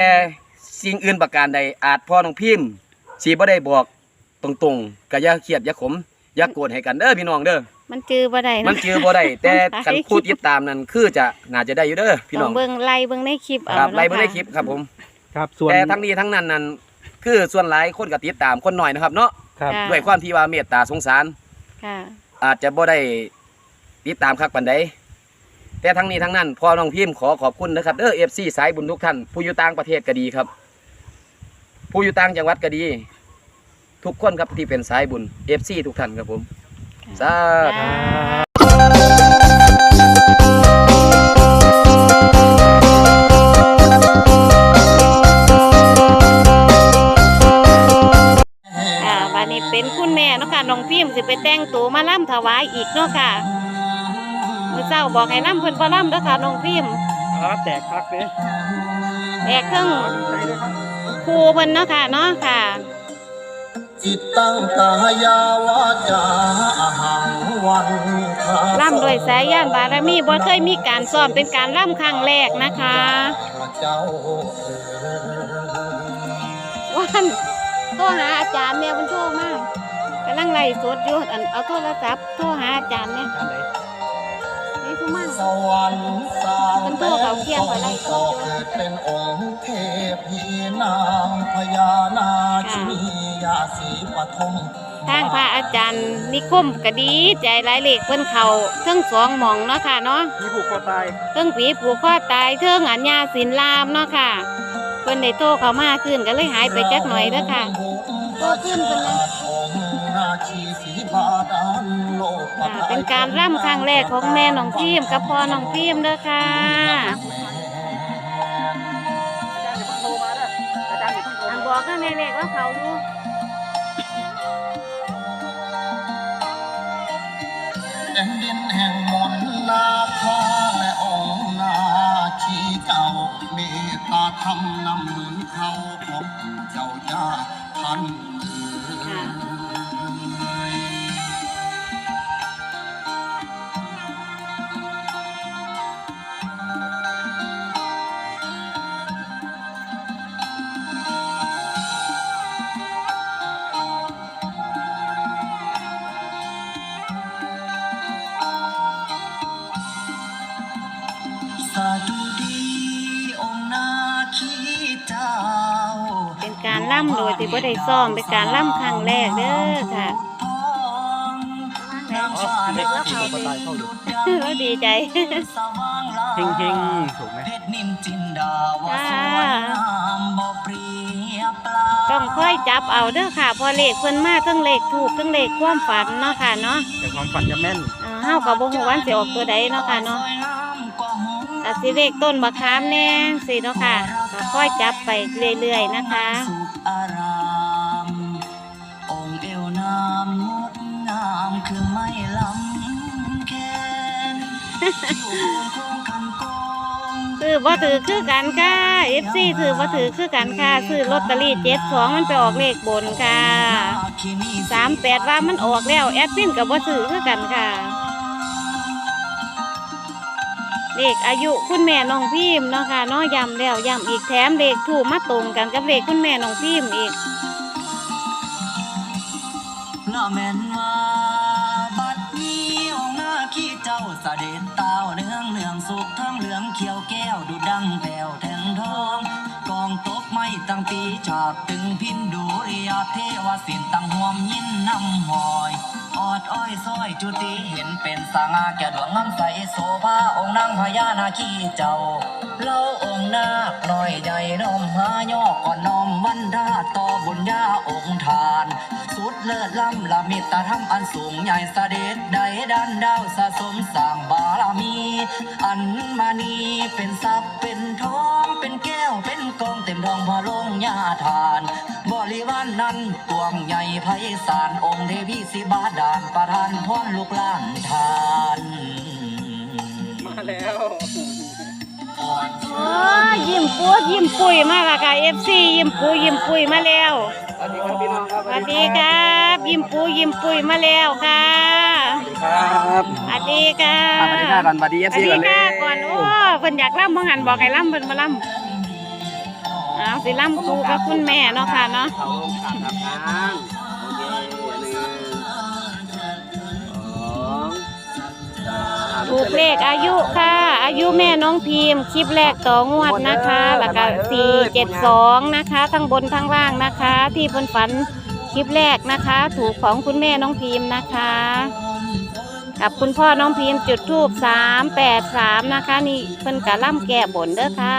แต่สิ่งอื่นประการใดอาจพ่อน้องพิมพ์สีบ่ได้บอกตรงๆก็อย่าเครียดอย่าขมอย่าโกรธให้กันเด้อพี่น้องเด้อมันจือบ่ได้มันนะเจือบ่ได้แต่มันไปกันพูดติดตามนั้นคือจะน่าจะได้อยู่เด้อพี่ต้น้อองงเบิ่งไล่เบิ่งในคลิปเอาครับเนาะไล่เบิ่งในะคลิปครับผมครับส่วนแต่ทั้งนี้ทั้งนั้นนั้นคือส่วนหลายคนก็ติดตามคนหน่อยนะครับ เนาะครับค่ะด้วยความที่ว่าเมตตาสงสารค่ะอาจจะบ่ได้ติดตามคักปานใด แต่ทั้งนี้ทั้งนั้นพอน้องพิมพ์ขอขอบคุณนะครับเด้อ FC สายบุญทุกท่าน ผู้อยู่ต่างประเทศก็ดีครับ ผู้อยู่ต่างจังหวัดก็ดี ทุกคนครับที่เป็นสายบุญ FC ทุกท่านครับผมสาธุเป็นคุณแม่เนาะค่ะน้องพิมพ์สิไปแต่งตัวมาล่ำถวายอีกเนาะค่ะ มื้อเช้าบอกให้ล่ำเพิ่นบ่ล่ำเด้อค่ะน้องพิมพ์ครับแจกพักเนี่ยแอกเครื่องดีใจด้วยครับครูเพิ่นเนาะค่ะเนาะค่ะ จิตตั้งกายาวาจาอาหังวันทาล่ำด้วยสายย่านบารมีบ่เคยมีการซ้อมเป็นการล่ำครั้งแรกนะคะเจ้าวันโทรหาอาจารย์เนี่ยมันโทรมากกำลังไล่สดอยู่อันเอาโทรศัพท์โทรหาอาจารย์เนี่ย สวรรค์สร้างมันโทษเขาเที่ยงไปไล่ก็เกิดเป็นองค์เทพีนางพญานาคียาสีปฐมทางพระอาจารย์นิคมก็ดีใจหลายเลขเพิ่นเขาเทั้งสองหมองเนาะค่ะเนาะมีผูกคอตายเทั้งผีผูกคอตายเทั้งอัญญาศิลลามเนาะค่ะเพิ่นได้โทรเขามาขึ้นก็เลยหายไปจักหน่อยเด้อค่ะโตขึ้นเป็นไงองค์นา คีสีบาดาลโลกอ่าเป็นการร่ำครั้งแรกของแม่น้องพิมกับพ่อน้องพิมเด้อค่ะอาจารย์อย่าเพิ่งโทรมานะอาจารย์อย่าเพิ่งโทรอันมาบอกก็ในเลขว่าเขาอยู่แผ่นดินแห่งมนต์นาคาและองค์นาคีเจ้าเมตตาธรรมนำหนุนเขาของเจ้าย่าท่านเอ๋ย การร่ำโดยที่บ่ได้ซ้อมเป็นการร่ำครั้งแรกเด้อค่ะน้ำชาเด็กเล็กที่ผูกคอตายเข้าอยู่เราดีใจสว่างลาเฮงเฮงๆถูกไหมเพชรนินจินดาวาสวยงามบ่เปรียบปลาต้องค่อยจับเอาเด้อค่ะเพอเลขเพิ่นมาทั้งเลขถูกทั้งเลขความฝันเนาะค่ะเนาะแต่ความฝันจะแม่นอ่าเฮาก็บ่ฮู้ว่าสิออกตัวใดเนาะค่ะเนาะแต่สิเลขต้นมะขามแน่สิเนาะค่ะก็ค่อยจับไปเรื่อยๆนะคะ อยู่บนโค้งคันโกงซื้อบ่ถือคือกันค่ะ FC ซื้อบ่ถือคือกันค่ะซื้อลอตเตอรี่72มันไปออกเลขบนค่ะ38ว่ามันออกแล้วแอดมินก็บ่ซื้อคือกันค่ะเลขอายุคุณแม่น้องพิมพ์เนาะค่ะเนาะย้ำแล้วย้ำอีกแถมเลขถูกมาตรงกันกับเลขคุณแม่น้องพิมพ์อีกน่าแม่นว่า สเจ้าด็จเต้าเนืองเนืองสุกทั้งเหลืองเขียวแก้วดูดังแผ่วแทงทอง ไม่ตั้งตีฉากตึงพินดูริยาเทวสินตั้งห่วมยินนำหอยออดอ้อยซ้อยจุติเห็นเป็นสางาแก่ดวงงามใสโสภาองค์นางพญานาคีเจ้าเล่าองค์นาคน้อยใหญ่น้อมหายอกก่อนน้อมวันดาต่อบุญญาองค์ทาน สุดเลิศล้ำละมิตรธรรมอันสูงใหญ่เสด็จใดดันดาวสะสมสร้างบารมี อันมานีเป็นทรัพย์เป็นทองเป็นแก้ กองเต็มทองพอลงยาทาน บริวารนนั้นกวงใหญ่ไพศาลองค์เทพีสิบาดาลประทานพรลูกหล้านทาน มาแล้วโอ้ยยิ้มปูดยิ้มปุยมาและค่ะ FC ยิ้มปูยิ้มปุยมาแล้วสวัสดีครับพี่น้องครับสวัสดีครับ ยิ้มปูยิ้มปุยมาแล้วค่ะครับสวัสดีค่ะอะสวัสดีค่ะก่อนสวัสดีสวัส FC ดีก่อนเลยค่ะก่อนโอ้เพิ่นอยากล่ำบ่หันบอกให้ล่ำเพิ่นมาล่ำ อสิล่ำครูกับคุณแม่เนาะค่ะเนาะ เขาลงการทำงานโอเคหนึ่งสองสามถูกเลขอายุค่ะ อายุแม่น้องพิมพ์คลิปแรกต่องวดนะคะแล้วก็สี่เจ็ดสองนะคะ ทั้งบนทั้งล่างนะคะ ที่เพิ่นฝันคลิปแรกนะคะ ถูกของคุณแม่น้องพิมพ์นะคะ กับคุณพ่อน้องพิมพ์จุดทูบสามแปดสามนะคะ นี่เพิ่นกะล่ำแก่บนเด้อค่ะ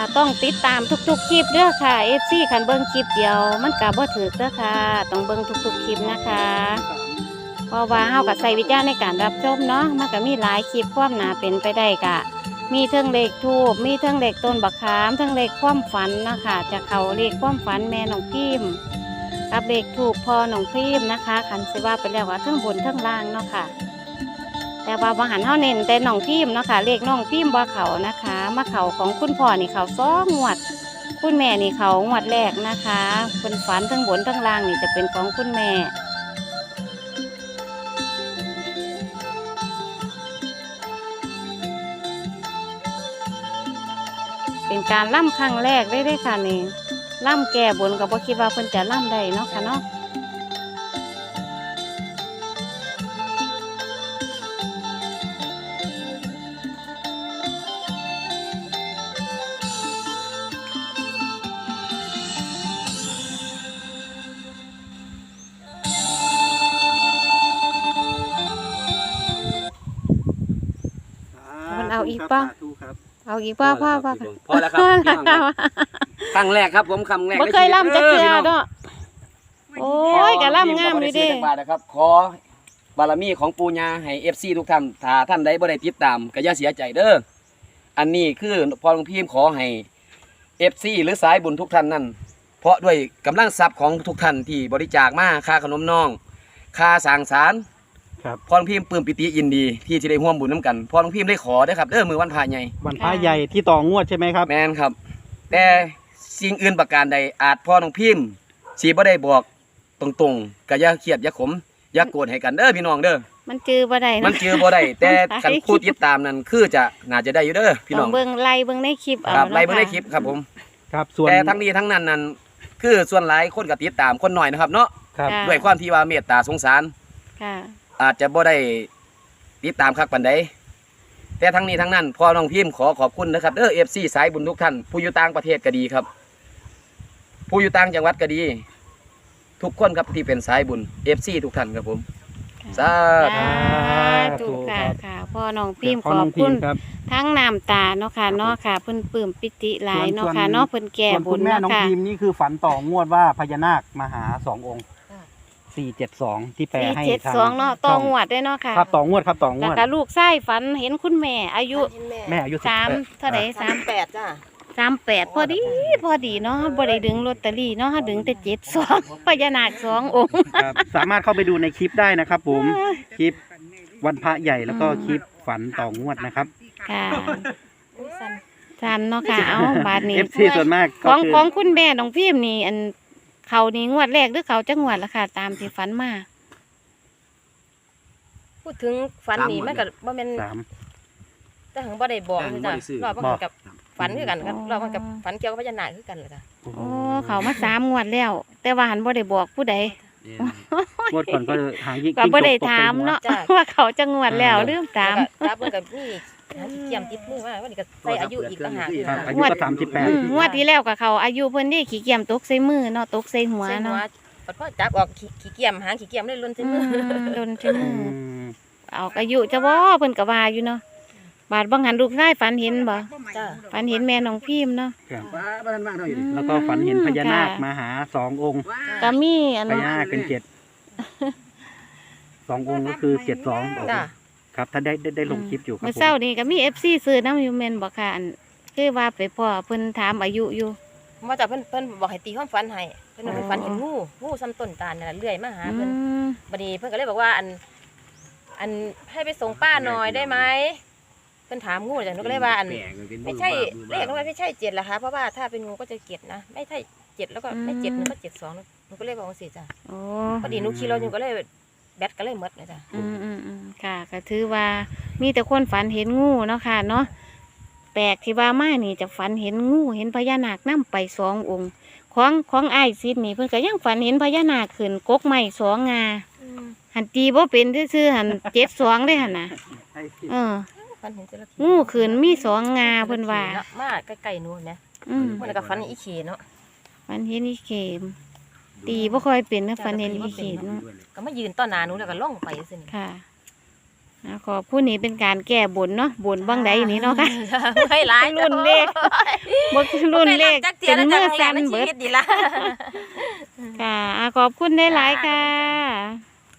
ค่ะต้องติดตามทุกๆคลิปเด้อค่ะ FC คันเบิ่งคลิปเดียว มันกะบ่ถือเด้อค่ะ ต้องเบิ่งทุกๆคลิปนะคะเพราะว่าเฮากับใส่วิจารณ์ในการรับชมเนาะมันก็มีหลายคลิปความหนาเป็นไปได้กะ มีเทิงเลขทูบมีเทิงเลขต้นบักขามเทิงเลขความฝันนะคะ จะเขาเลขความฝันแม่น้องพิมกับเลขถูกพอหนองพรีมนะคะคันสิว่าไปแล้วว่าทั้งบนทั้งล่างเนาะค่ะ แต่ว่าบางหันเท่าเน้นแต่หนองพิมเนาะค่ะเลขน้องพิมบ่เขานะคะมาเขาของคุณพ่อนี่เขาซ้องวด คุณแม่นี่เขางวดแรกนะคะเป็นฝันทั้งบนทั้งล่างนี่จะเป็นของคุณแม่เป็นการล่ำครั้งแรกได้ได้ค่ะนี่ล่ำแก่บนก็บ่คิดว่าเพิ่นจะล่ำได้เนาะค่ะเนาะ อาอีกปะสาธุครับเอาอีกว่าพ่อพ่อพอแล้วครับพี่น้องครับครั้งแรกครับผมครั้งแรกบ่เคยล่ำจักเทื่อเนาะโอ้ยก็ล่ำงามเลยเด้ขอบ่ไซื้อจักบาทนะครับขอบารมีของปูญาให้ FC ทุกท่านถ้าท่านใดบ่ได้ติดตามก็อย่าเสียใจเด้ออันนี้คือพอหลวงพี่ขอให้ FC หรือสายบุญทุกท่านนั่นเพราะด้วยกำลังทรัพย์ของทุกท่านที่บริจาคมาค่าขนมน้อง ค่าสร้างสาร ครับพอหลวงพี่ปลื้มปิติยินดีที่จะได้ร่วมบุญน้ำกันพอหลวงพี่ได้ขอเด้อครับเด้อมือวันพระใหญ่วันพระใหญ่ที่ต่องวดใช่ไหมครับ แมนครับ แต่สิ่งอื่นประการใดอาจพ่อน้องพิมพ์สีบ่ได้บอกตรงๆก็อย่าเครียดอย่าขมอย่าโกรธให้กันเด้อพี่น้องเด้อมันจือบ่ได้มันเนาะเจอบ่ได้แต่มันไปคันพูดติดตามนั้นคือจะน่าจะได้อยู่เด้อพี่น้ต้อองงเบิ่งไล่เบิ่งในคลิปเอาครับเนาะไล่เบิ่งในะคลิปครับผม ครับ ส่วนแต่ทั้งนี้ทั้งนั้นนั้นคือส่วนหลายคนก็ติดตามคนหน่อยนะครับเนาะครับค่ะด้วยความที่ว่าเมตตาสงสาร ค่ะ อาจจะบ่ได้ติดตามคักปานใดแต่ทั้งนี้ทั้งนั้นพ่อน้องพิมพ์ขอขอบคุณนะครับเด้อ FC สายบุญทุกท่าน ผู้อยู่ต่างประเทศก็ดีครับ ผู้อยู่ต่างจังหวัดก็ดี ทุกคนครับที่เป็นสายบุญ FC ทุกท่านครับผมสาธุสาธุค่ะค่ะพ่อน้องพิมพ์พ่ขออน้บองพิคุมณพ์ครับทั้งน้ำตาเนาะค่ะเนาะค่ะเพิ่นปลื้มปิติหลายเนาะค่ะส่วนเนาะเพิ่นแก่ส่วนบุคุญณแม่เนาะน้องค่ะพิมพ์นี่คือฝันต่องวดว่าพญานาคมาหาสององค์ สี่เจ็ดสองที่แปลสี่ให้เจ็ดทางสองเนาะต่อช่งวดได้เนาะค่ะครับต่องวดครับต่องแล้ววด ก็ลูกไส้ฝันเห็นคุณแม่ อายุแม่อายุสาม18เท่าไหร่สามแปดจ้าสามแปดพอดีพอดีเนาะบ่ได้ดึงลอตเตอรี่เนาะดึงแต่เจ็ดสองพญานาคสององค์ครับสามารถเข้าไปดูในคลิปได้นะครับผม คลิปวันพระใหญ่แล้วก็คลิปฝันต่องวดนะครับค่ะสันเนาะค่ะเอาบาทนี้ FC ส่วนมากขก็องคือของคุณแม่น้องพิมพ์นี่อัน เขานี่งวดแรกหรือเขาจะงวดละค่ะ ตามที่ฝันมาพูดถึงฝันนี่สามหมื่นมันก็บ่แม่นสาม แต่หังบ่ได้บอกแต่หังบ่จ้ะได้ซื้อ รอบมันบอกกับฝันคือกันครับอ๋อรอบมันกับฝันเกี่ยวกับพญานาคคือกันเลยจ้ะโอ้เขามาสามงวดแล้ว แต่ว่าหันบ่ได้บอกผู้ใดงวดก่อนก็หางยิ่งก็บ่ได้ถามเนาะว่าเขาจะงวดแล้วลืมถามแล้วก็รับมันกับนี่หาขี้ เกียมติดมือมาวันนี้ก็ใส่อายุอีกต่างหากอยู่ครับจ้ะอายุก็สามสิบแปด อืมงวดที่แล้วกับเขาอายุเพิ่นนี่ขี้เกียจตกใส่มือเนาะตกใส่หัวใส่หัเนาะวปัดพ่อจับออกขี้ขี้เกียมหางขี้เกียมเลยล้นใส่อืมือมโดนใส่มือเอาอายุจะบ่เพิ่นก็ว่าอยู่เนาะบาดบางหันลูกชายฝันเห็นบ่จ้ะฝันเห็นแม่น้องพิมพ์เนาะครับว้าบ้านบ้านเท่าอยู่ดิแล้วก็ฝันเห็นพญานาคค่ะมาหาสององค์ ก็มีอันพญานาคเป็นเจ็ด สององค์ก็คือเจ็ดสองจ้ะ ครับถ้าได้ได้ได้ลงคลิปอยู่ครับเมื่อผมเช้านี้ก็มี FC ซื้อน้ำอยู่แม่นบ่ค่ะอันคือว่าไปพ่อเพิ่นถามอายุอยู่ว่าจ้ะเพิ่นเพิ่นบอกให้ตีความฝันให้เพิ่นเพิ่นว่าเพิ่นฝันเห็นงูงูซ้ำต้นตาลนั่นแหละเลื่อยมาหาอืเพิ่นมบัดนี้เพิ่นก็เลยบอกว่าอัน อันให้ไปส่งป้าหน่อยได้ไหมเพิ่นถามงูจ้ะหนูก็เลยว่าอันไม่ใช่เลขมันไม่ใช่เจ็ดเหรอคะเพราะว่าถ้าเป็นงูก็จะเจ็ดนะไม่ใช่เจ็ดแล้วก็ไม่เจ็ดหนึ่งก็เจ็ดสองหนูก็เลยบอกว่าสิจ้ะโอ้พอดีหนูขี่รถอยู่ก็เลย แบตก็เลยหมดเลยจ้ะอืมอืมอืมค่ะก็ถือว่ามีแต่คนฝันเห็นงูเนาะค่ะเนาะแปลกที่ว่ามานี่จะฝันเห็นงูเห็นพญานาคนํไปสององค์ ของของไอ้ายซิดนี่เพิ่นก็ยังฝันเห็นพญานาคขึ้นกกไม้สองงาหันตีบ่เป็นซื่อๆหันเจ็ดสองเลยหันน่ะเออฟันเห็นจระเข้งูขืนมีสองงาเพิ่นว่าเนาะมาใกล้ๆหนู้นนะอืม มันก็ฟันอีขี่เนาะ ฝันเห็นอีเข็ม ตีบ่ค่อยเป็นนะฝันเห็นอีเข็มเนาะก็มายืนต้อนหน้าหนูแล้วก็ล่องไปสินี่ค่ะอ่าขอผู้นี้เป็นการแก้บนเนาะบนบ้างใดนี้เนาะค่ะ ไม่ร้ายรุ่นเลขบ่รุ่นเลขจักจเทียนแล้วมืจะอให้สั่นมันชีเบิดวิตดีละค่ะอ่าขอบคุณได้หลายๆค่ะ